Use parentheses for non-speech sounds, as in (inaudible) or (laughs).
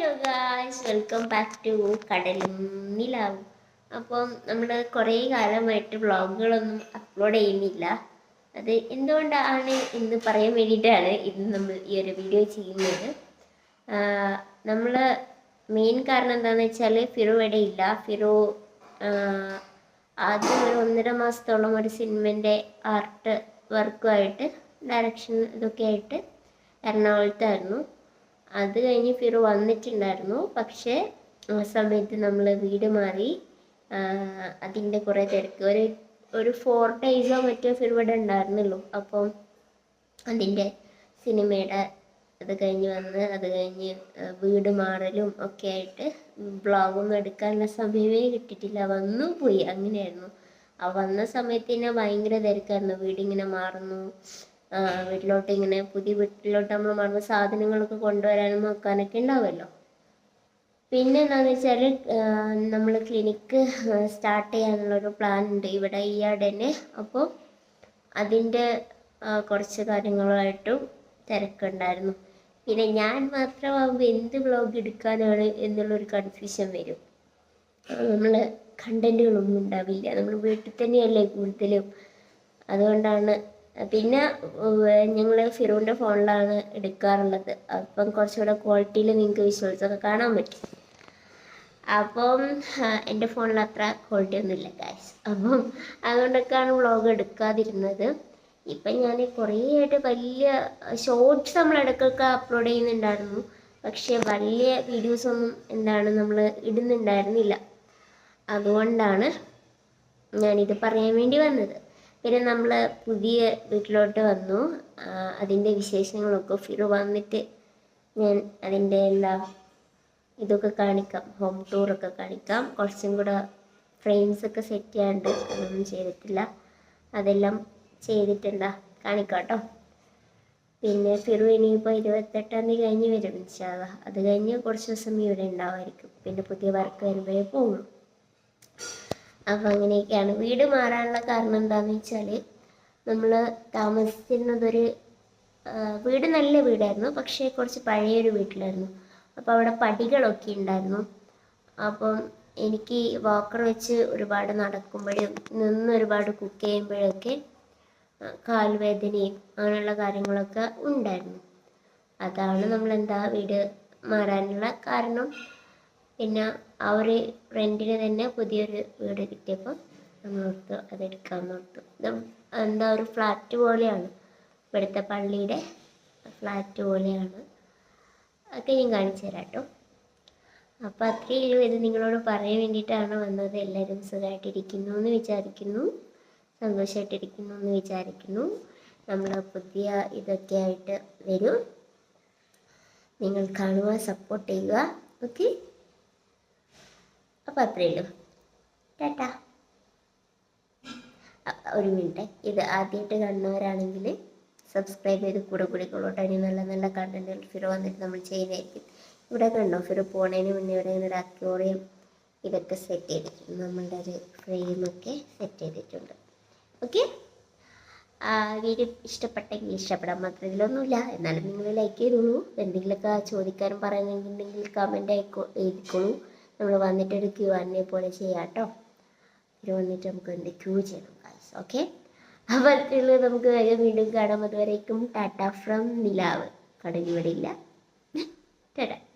Hello guys welcome back to കടലും അപ്പം നമ്മൾ കുറേ കാലമായിട്ട് വ്ളോഗുകളൊന്നും അപ്ലോഡ് ചെയ്യുന്നില്ല. അത് എന്തുകൊണ്ടാണ് എന്ന് പറയാൻ വേണ്ടിയിട്ടാണ് ഇന്ന് നമ്മൾ ഈ ഒരു വീഡിയോ ചെയ്യുന്നത്. നമ്മൾ മെയിൻ കാരണം എന്താണെന്ന് വെച്ചാൽ ഫിറോ ഇവിടെ ഇല്ല ഫിറോ ആദ്യം ഒരു ഒന്നര മാസത്തോളം ഒരു സിനിമന്റെ ആർട്ട് വർക്കുമായിട്ട് ഡയറക്ഷൻ ഇതൊക്കെ ആയിട്ട് എറണാകുളത്തായിരുന്നു. അത് കഴിഞ്ഞ് ഫിറു വന്നിട്ടുണ്ടായിരുന്നു. പക്ഷേ ആ സമയത്ത് നമ്മൾ വീട് മാറി അതിന്റെ കുറേ തിരക്ക്. ഒരു ഒരു ഫോർ ഡേയ്സോ മറ്റോ ഫിറു ഇവിടെ ഉണ്ടായിരുന്നുള്ളൂ. അപ്പം അതിന്റെ സിനിമയുടെ അത് കഴിഞ്ഞ് വന്ന് അത് കഴിഞ്ഞ് വീട് മാറലും ഒക്കെ ആയിട്ട് ബ്ലോഗൊന്നും എടുക്കാനുള്ള സമയമേ കിട്ടിയിട്ടില്ല. വന്നു പോയി അങ്ങനെയായിരുന്നു. ആ വന്ന സമയത്ത് തന്നെ ഭയങ്കര തിരക്കായിരുന്നു. വീടിങ്ങനെ മാറുന്നു. വീട്ടിലോട്ട് ഇങ്ങനെ പുതിയ വീട്ടിലോട്ട് നമ്മൾ മറന്ന സാധനങ്ങളൊക്കെ കൊണ്ടുവരാനും വെക്കാനൊക്കെ ഉണ്ടാവുമല്ലോ പിന്നെ എന്താണെന്ന് വെച്ചാൽ നമ്മൾ ക്ലിനിക്ക് സ്റ്റാർട്ട് ചെയ്യാനുള്ളൊരു പ്ലാൻ ഉണ്ട് ഇവിടെ ഈ തന്നെ അപ്പോൾ അതിന്റെ കുറച്ച് കാര്യങ്ങളായിട്ടും തിരക്കുണ്ടായിരുന്നു. പിന്നെ ഞാൻ മാത്രമാകുമ്പോൾ എന്ത് വ്ളോഗ് എടുക്കാനാണ് എന്നുള്ളൊരു കൺഫ്യൂഷൻ വരും. നമ്മൾ കണ്ടന്റുകളൊന്നും ഉണ്ടാവില്ല. നമ്മൾ വീട്ടിൽ തന്നെയല്ലേ കൂടുതലും. അതുകൊണ്ടാണ് പിന്നെ ഞങ്ങൾ ഫിറൂന്റെ ഫോണിലാണ് എടുക്കാറുള്ളത്. അപ്പം കുറച്ചുകൂടെ ക്വാളിറ്റിയിൽ നിങ്ങൾക്ക് വിഷ്വൽസ് ഒക്കെ കാണാൻ പറ്റും. അപ്പം എന്റെ ഫോണിൽ അത്ര ക്വാളിറ്റി ഒന്നുമില്ല ഗായ്സ് അപ്പം അതുകൊണ്ടൊക്കെയാണ് വ്ളോഗ് എടുക്കാതിരുന്നത്. ഇപ്പം ഞാൻ കുറേ ആയിട്ട് വലിയ ഷോർട്സ് നമ്മൾ ഇടയ്ക്കൊക്കെ അപ്ലോഡ് ചെയ്യുന്നുണ്ടായിരുന്നു. പക്ഷേ വലിയ വീഡിയോസൊന്നും എന്താണ് നമ്മൾ ഇടുന്നുണ്ടായിരുന്നില്ല. അതുകൊണ്ടാണ് ഞാനിത് പറയാൻ വേണ്ടി വന്നത്. പിന്നെ നമ്മൾ പുതിയ വീട്ടിലോട്ട് വന്നു. അതിന്റെ വിശേഷങ്ങളൊക്കെ ഫിറു വന്നിട്ട് ഞാൻ അതിന്റെ എല്ലാ ഇതൊക്കെ കാണിക്കാം. ഹോം ടൂറൊക്കെ കാണിക്കാം. കുറച്ചും കൂടെ ഫ്രെയിംസൊക്കെ സെറ്റ് ചെയ്യാണ്ട് അതൊന്നും ചെയ്തിട്ടില്ല. അതെല്ലാം ചെയ്തിട്ടുണ്ടാ കാണിക്കാം കേട്ടോ പിന്നെ ഫിറു ഇനിയിപ്പോൾ ഇരുപത്തെട്ടാം തീയതി കഴിഞ്ഞ് വരും ഇൻഷാല്ല അത് കഴിഞ്ഞ് കുറച്ച് ദിവസം ഇവിടെ ഉണ്ടാവുമായിരിക്കും പിന്നെ പുതിയ വർക്ക് വരുമ്പോഴേ പോകുള്ളൂ അപ്പം അങ്ങനെയൊക്കെയാണ്. വീട് മാറാനുള്ള കാരണം എന്താണെന്ന് വെച്ചാൽ നമ്മൾ താമസിച്ചിരുന്നതൊരു വീട് നല്ല വീടായിരുന്നു. പക്ഷേ കുറച്ച് പഴയൊരു വീട്ടിലായിരുന്നു. അപ്പോൾ അവിടെ പടികളൊക്കെ ഉണ്ടായിരുന്നു. അപ്പം എനിക്ക് വാക്കർ വെച്ച് ഒരുപാട് നടക്കുമ്പോഴും നിന്ന് ഒരുപാട് കുക്ക് ചെയ്യുമ്പോഴൊക്കെ കാൽവേദനയും അങ്ങനെയുള്ള കാര്യങ്ങളൊക്കെ ഉണ്ടായിരുന്നു. അതാണ് നമ്മൾ എന്താ വീട് മാറാനുള്ള കാരണം. പിന്നെ ആ ഒരു റെന്റിന് തന്നെ പുതിയൊരു വീട് കിട്ടിയപ്പോൾ നമ്മൾ ഓർത്തു. അതെടുക്കാമെന്ന് ഓർത്തു എന്താ ഒരു ഫ്ലാറ്റ് പോലെയാണ്. ഇവിടുത്തെ പള്ളിയുടെ ഫ്ലാറ്റ് പോലെയാണ്. അതൊക്കെ ഞാൻ കാണിച്ചു തരാം കേട്ടോ. അപ്പോൾ അത്രയേ ഉള്ളൂ. ഇത് നിങ്ങളോട് പറയാൻ വേണ്ടിയിട്ടാണ് വന്നത്. എല്ലാവരും സുഖമായിട്ടിരിക്കുന്നു എന്ന് വിചാരിക്കുന്നു. സന്തോഷമായിട്ടിരിക്കുന്നു എന്ന് വിചാരിക്കുന്നു. നമ്മൾ പുതിയ ഇതൊക്കെ ആയിട്ട് വരും. നിങ്ങൾ കാണുക സപ്പോർട്ട് ചെയ്യുക. ഓക്കെ അപ്പോൾ അത്രയേ ഉള്ളൂ. ടാറ്റ. ഒരു മിനിറ്റ്. ഇത് ആദ്യമായിട്ട് കാണുന്നവരാണെങ്കിൽ സബ്സ്ക്രൈബ് ചെയ്ത് കൂടെ കൂടിക്കൊള്ളോട്ടെ ഇനി നല്ല നല്ല കണ്ടന്റുകൾ ഫിറോ വന്നിട്ട് നമ്മൾ ചെയ്യുന്നതായിരിക്കും. ഇവിടെ കണ്ടോ ഫിറോ പോണേന് മുന്നേ ഇവിടെ ഇങ്ങനെ ഒരു അക്യോറിയം ഇതൊക്കെ സെറ്റ് ചെയ്തിട്ടുണ്ട്. നമ്മളുടെ ഒരു ഫ്രെയിമൊക്കെ സെറ്റ് ചെയ്തിട്ടുണ്ട്. ഓക്കെ വീഡിയോ ഇഷ്ടപ്പെട്ടെങ്കിൽ ഇഷ്ടപ്പെടാൻ മാത്രം ഇതിലൊന്നുമില്ല എന്നാലും നിങ്ങൾ ലൈക്ക് ചെയ്തോളൂ. എന്തെങ്കിലുമൊക്കെ ചോദിക്കാനും പറയാനുണ്ടെങ്കിൽ കമന്റ് ആയിക്കോ എഴുതിക്കോളൂ. നമ്മൾ വന്നിട്ട് ഒരു ക്യൂ അന്നെ പോലെ ചെയ്യാം കേട്ടോ ഇത് വന്നിട്ട് നമുക്ക് എന്ത് ക്യൂ ചെയ്യണം ഗൈസ് ഓക്കെ അപ്പോൾ അത്രയുള്ള നമുക്ക് വേഗം വീണ്ടും കാണാം. അതുവരേക്കും ടാറ്റ ഫ്രം നിലാവ്. കടലിവിടെ ഇല്ല. (laughs) ടാറ്റ.